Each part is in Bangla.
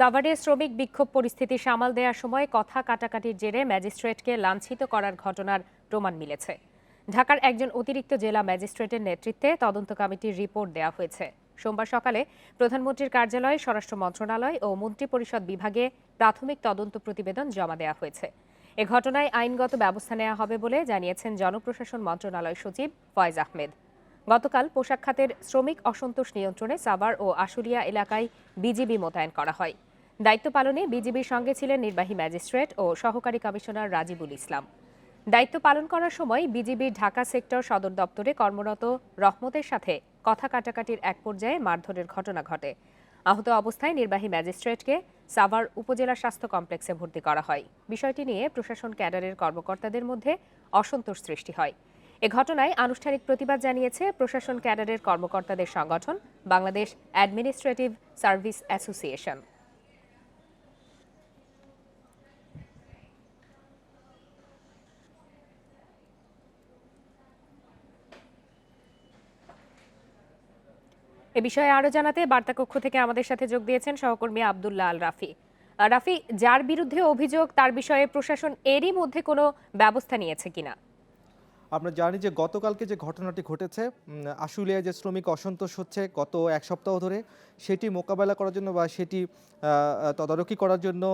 সাভারে শ্রমিক বিক্ষোভ পরিস্থিতি সামাল দেওয়ার সময় কথা কাটাকাটির জেরে ম্যাজিস্ট্রেটকে লাঞ্ছিত করার ঘটনার প্রমাণ মিলেছে। ঢাকার একজন অতিরিক্ত জেলা ম্যাজিস্ট্রেটের নেতৃত্বে তদন্ত কমিটির রিপোর্ট দেওয়া হয়েছে। সোমবার সকালে প্রধানমন্ত্রীর কার্যালয় স্বরাষ্ট্র মন্ত্রণালয় ও মন্ত্রিপরিষদ বিভাগে প্রাথমিক তদন্ত প্রতিবেদন জমা দেওয়া হয়েছে। এ ঘটনায় আইনগত ব্যবস্থা নেওয়া হবে বলে জানিয়েছেন জনপ্রশাসন মন্ত্রণালয় সচিব ফয়েজ আহমেদ। গতকাল পোশাক খাতের শ্রমিক অসন্তোষ নিয়ন্ত্রণে সাভার ও আশুলিয়া এলাকায় বিজিবি মোতায়েন করা হয়। দায়িত্ব পালনে বিজিবির সঙ্গে ছিলেন নির্বাহী ম্যাজিস্ট্রেট ও সহকারী কমিশনার রাজিবুল ইসলাম। দায়িত্ব পালন করার সময় বিজিবির ঢাকা সেক্টর সদর দপ্তরে কর্মরত রহমতের সাথে কথা কাটাকাটির এক পর্যায়ে মারধরের ঘটনা ঘটে। আহত অবস্থায় নির্বাহী ম্যাজিস্ট্রেটকে সাভার উপজেলা স্বাস্থ্য কমপ্লেক্সে ভর্তি করা হয়। বিষয়টি নিয়ে প্রশাসন ক্যাডারের কর্মকর্তাদের মধ্যে অসন্তোষ সৃষ্টি হয়। এ ঘটনায় আনুষ্ঠানিক প্রতিবাদ জানিয়েছে প্রশাসন ক্যাডারের কর্মকর্তাদের সংগঠন, বাংলাদেশ অ্যাডমিনিস্ট্রেটিভ সার্ভিস অ্যাসোসিয়েশন। এ বিষয়ে আরও জানাতে বার্তা কক্ষ থেকে আমাদের সাথে যোগ দিয়েছেন সহকর্মী আব্দুল্লাহ আল রাফি। রাফি, যার বিরুদ্ধে অভিযোগ, তার বিষয়ে প্রশাসন এরই মধ্যে কোনো ব্যবস্থা নিয়েছে কিনা? আমরা জানি যে গতকালকে যে ঘটনাটি ঘটেছে আশুলিয়ায় যে শ্রমিক অসন্তোষ হচ্ছে গত এক সপ্তাহ ধরে, সেটি মোকাবেলা করার জন্য বা সেটি তদারকি করার জন্য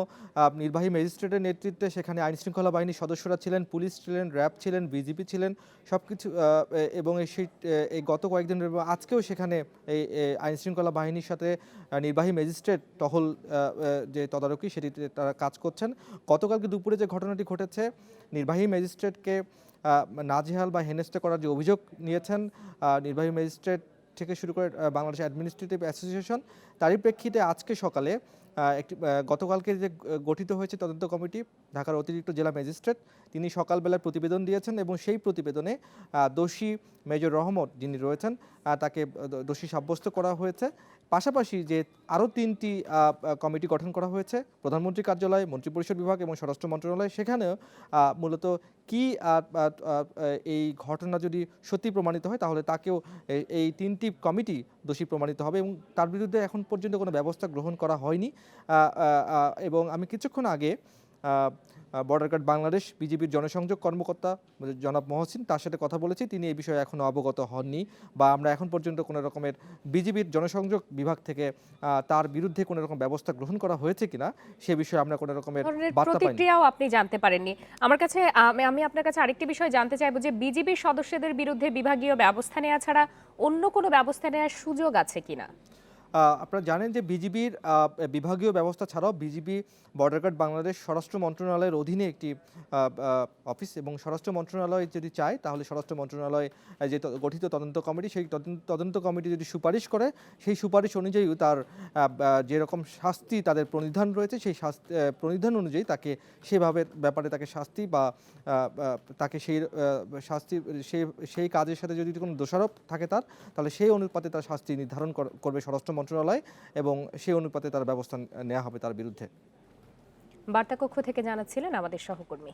নির্বাহী ম্যাজিস্ট্রেটের নেতৃত্বে সেখানে আইন শৃঙ্খলা বাহিনীর সদস্যরা ছিলেন, পুলিশ ছিলেন, র্যাব ছিলেন, বিজিবি ছিলেন সব কিছু এবং এই গত কয়েকদিন আজকেও সেখানে এই এই আইন শৃঙ্খলা বাহিনীর সাথে নির্বাহী ম্যাজিস্ট্রেট টহল যে তদারকি সেটিতে তারা কাজ করছেন। গতকালকে দুপুরে যে ঘটনাটি ঘটেছে, নির্বাহী ম্যাজিস্ট্রেটকে নাজেহাল বা হেনস্থা করার যে অভিযোগ নিয়েছেন নির্বাহী ম্যাজিস্ট্রেট থেকে শুরু করে বাংলাদেশ অ্যাডমিনিস্ট্রেটিভ অ্যাসোসিয়েশন তারই প্রেক্ষিতে আজকে সকালে একটি গতকালকে যে গঠিত হয়েছে তদন্ত কমিটি, ঢাকার অতিরিক্ত জেলা ম্যাজিস্ট্রেট, তিনি সকালবেলায় প্রতিবেদন দিয়েছেন এবং সেই প্রতিবেদনে দোষী মেজর রহমত যিনি রয়েছেন তাকে দোষী সাব্যস্ত করা হয়েছে পাশাপাশি যে আরও তিনটি কমিটি গঠন করা হয়েছে, প্রধানমন্ত্রী কার্যালয়, মন্ত্রিপরিষদ বিভাগ এবং স্বরাষ্ট্র মন্ত্রণালয়, সেখানেও মূলত কি এই ঘটনা যদি সত্যি প্রমাণিত হয়, তাহলে তাকেও এই- তিনটি কমিটি দোষী প্রমাণিত হবে এবং তার বিরুদ্ধে এখন পর্যন্ত কোনো ব্যবস্থা গ্রহণ করা হয়নি। এবং আমি কিছুক্ষণ আগে বর্ডার গার্ড বাংলাদেশ বিজিবির জনসংযোগ কর্মকর্তা জনাব মহসিন তার সাথে কথা বলেছি। তিনি এই বিষয়ে এখনও অবগত হননি বা আমরা এখন পর্যন্ত কোনো রকমের বিজিবির জনসংযোগ বিভাগ থেকে তার বিরুদ্ধে কোনো রকম ব্যবস্থা গ্রহণ করা হয়েছে কিনা সে বিষয়ে আমরা কোনো রকমের প্রতিক্রিয়াও আপনি জানতে পারেননি। আমার কাছে আমি- আপনার কাছে আরেকটি বিষয় জানতে চাইব যে বিজিবির সদস্যদের বিরুদ্ধে বিভাগীয় ব্যবস্থা নেওয়া ছাড়া অন্য কোনো ব্যবস্থা নেওয়ার সুযোগ আছে কিনা? আপনারা জানেন যে বিজিবির বিভাগীয় ব্যবস্থা ছাড়াও বিজিবি বর্ডার গার্ড বাংলাদেশ স্বরাষ্ট্র মন্ত্রণালয়ের অধীনে একটি অফিস এবং স্বরাষ্ট্র মন্ত্রণালয় যদি চায়, তাহলে স্বরাষ্ট্র মন্ত্রণালয় যে গঠিত তদন্ত কমিটি, সেই তদন্ত- কমিটি যদি সুপারিশ করে, সেই সুপারিশ অনুযায়ী তার যেরকম শাস্তি তাদের প্রণিধান রয়েছে, সেই শাস্তি প্রণিধান অনুযায়ী তাকে সেভাবে ব্যাপারে তাকে শাস্তি বা তাকে সেই শাস্তি সেই সেই কাজের সাথে যদি কোনো দোষারোপ থাকে তার, তাহলে সেই অনুপাতে তার শাস্তি নির্ধারণ কর- করবে স্বরাষ্ট্র মন্ত্রণালয় এবং সেই অনুপাতে তার ব্যবস্থা নেওয়া হবে তার বিরুদ্ধে। বার্তা কক্ষ থেকে জানাচ্ছিলেন আমাদের সহকর্মী।